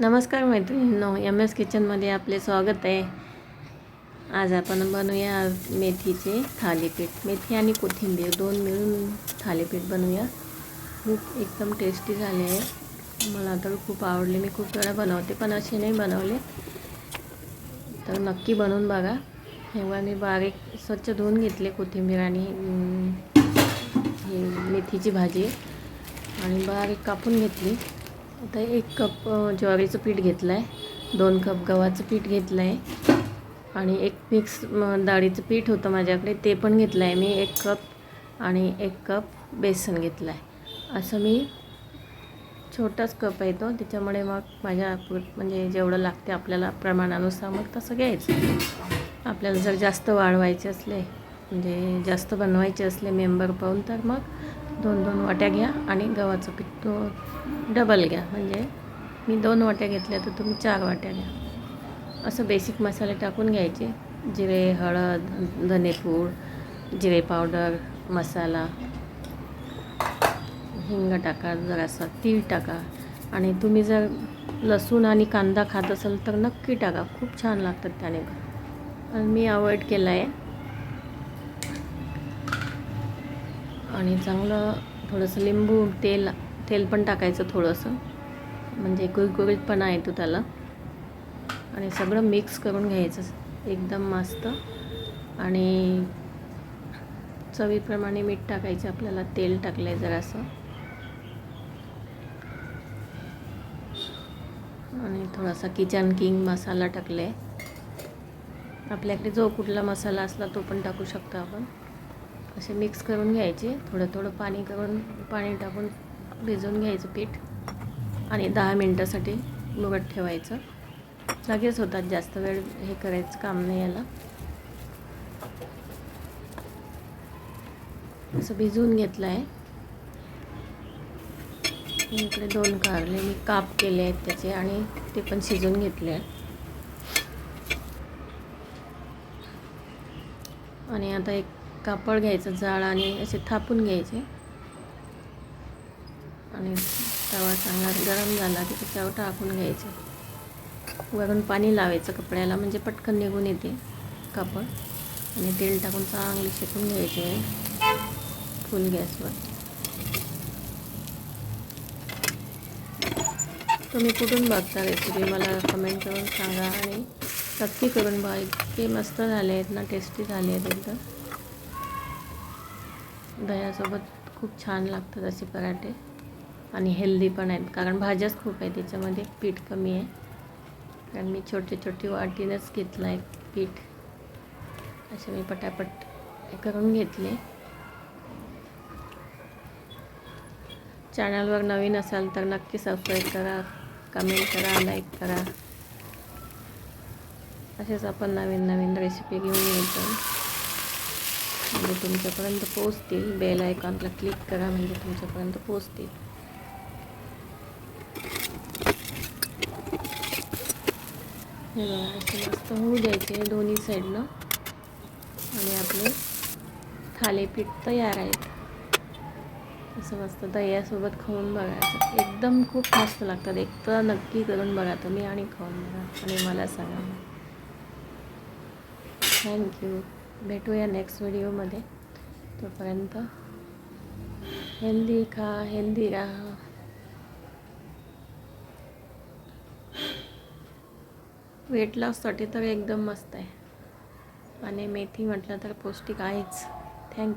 नमस्कार मैत्रिणींनो M S किचनमध्ये आपले स्वागत आहे. आज आपण बनवूया मेथीचे थालीपीठ. मेथी आणि कोथिंबीर दोन मिळून थालीपीठ बनवूया. खूप एकदम टेस्टी झाले आहे. मला तर खूप आवडले. मी खूप वेळा बनवते पण असे नाही बनवले. तर नक्की बनवून बघा. तेव्हा मी बारीक स्वच्छ धुवून घेतले कोथिंबीर आणि ही मेथीची भाजी. आणि बारीक कापून घेतली. आता एक कप ज्वारीचं पीठ घेतलं आहे दोन कप गव्हाचं पीठ घेतलं आहे आणि एक मिक्स डाळीचं पीठ होतं माझ्याकडे ते पण घेतलं आहे मी. एक कप आणि एक कप बेसन घेतलं आहे असं मी छोटाच कप आहे तो. त्याच्यामुळे मग माझ्या म्हणजे जेवढं लागते आपल्याला प्रमाणानुसार मग तसं घ्यायचं. आपल्याला जर जास्त वाढवायचे असले म्हणजे जास्त बनवायचे असले मेंबर पाहून तर मग दोन दोन वाट्या घ्या आणि गव्हाचं पीठ तो डबल घ्या. म्हणजे मी दोन वाट्या घेतल्या तर तुम्ही चार वाट्या घ्या. असं बेसिक मसाले टाकून घ्यायचे. जिरे हळद धनेपूड जिरे पावडर मसाला. हिंग टाका जरासा तीळ टाका. आणि तुम्ही जर लसूण आणि कांदा खात असाल तर नक्की टाका. खूप छान लागतात त्याने. पण आणि मी अवॉइड केला आहे आणि चांगलं थोडंसं लिंबू तेल तेल पण टाकायचं थोडंसं. म्हणजे कुरकुरीतपणा येतो त्याला. आणि सगळं मिक्स करून घ्यायचं. एकदम मस्त. आणि चवीप्रमाणे मीठ टाकायचं. आपल्याला तेल टाकलं आहे जरासं. आणि थोडासा किचन किंग मसाला टाकला आहे आपल्याकडे जो कुठला मसाला असला तो पण टाकू शकतो आपण. असे मिक्स करून घ्यायचे. थोडं थोडं पाणी करून पाणी टाकून भिजवून घ्यायचं पीठ. आणि दहा मिनटासाठी मुगट ठेवायचं. लगेच होतात जास्त वेळ हे करायचं काम नाही याला. असं भिजवून घेतलं आहे इकडे दोन कारले मी काप केले आहेत त्याचे आणि ते पण शिजवून घेतले आहेत. आणि आता एक कापड घ्यायचं जाळ आणि असे थापून घ्यायचे. आणि तवा चांगला गरम झाला की त्याच्यावर टाकून घ्यायचे. वरून पाणी लावायचं कपड्याला म्हणजे पटकन निघून येते कापड. आणि तेल टाकून चांगले शेकून घ्यायचे. फुल गॅसवर. तुम्ही कुठून बघता रेसिपी मला कमेंट करून सांगा आणि नक्की करून बघा. इतके मस्त झाले आहेत ना टेस्टी झाले आहेत एकदम. दह्यासोबत खूप छान लागतात असे पराठे. आणि हेल्दी पण आहेत. कारण भाज्याच खूप आहे त्याच्यामध्ये पीठ कमी आहे. कारण मी छोटी छोटी वाटीनंच घेतलं आहे पीठ. असे मी पटापट हे करून घेतले. चॅनलवर नवीन असाल तर नक्की सबस्क्राईब करा कमेंट करा लाईक करा. असेच आपण नवीन नवीन रेसिपी घेऊन येतो. म्हणजे तुमच्यापर्यंत पोचतील बेल आयकॉनला क्लिक करा म्हणजे तुमच्यापर्यंत पोचतील हे बघा असे मस्त होऊ द्यायचे दोन्ही साईडनं. आणि आपले थालीपीठ तयार आहेत. असं मस्त दह्यासोबत खाऊन बघायचं एकदम खूप मस्त लागतात. एक तर नक्की करून बघा तुम्ही आणि खाऊन बघा आणि मला सांगा. थँक्यू भेटूया नेक्स्ट व्हिडिओमध्ये तोपर्यंत हेल्दी खा हेल्दी राहा. वेट लॉससाठी तर एकदम मस्त आहे. आणि मेथी म्हटलं तर पौष्टिक आहेच. थँक्यू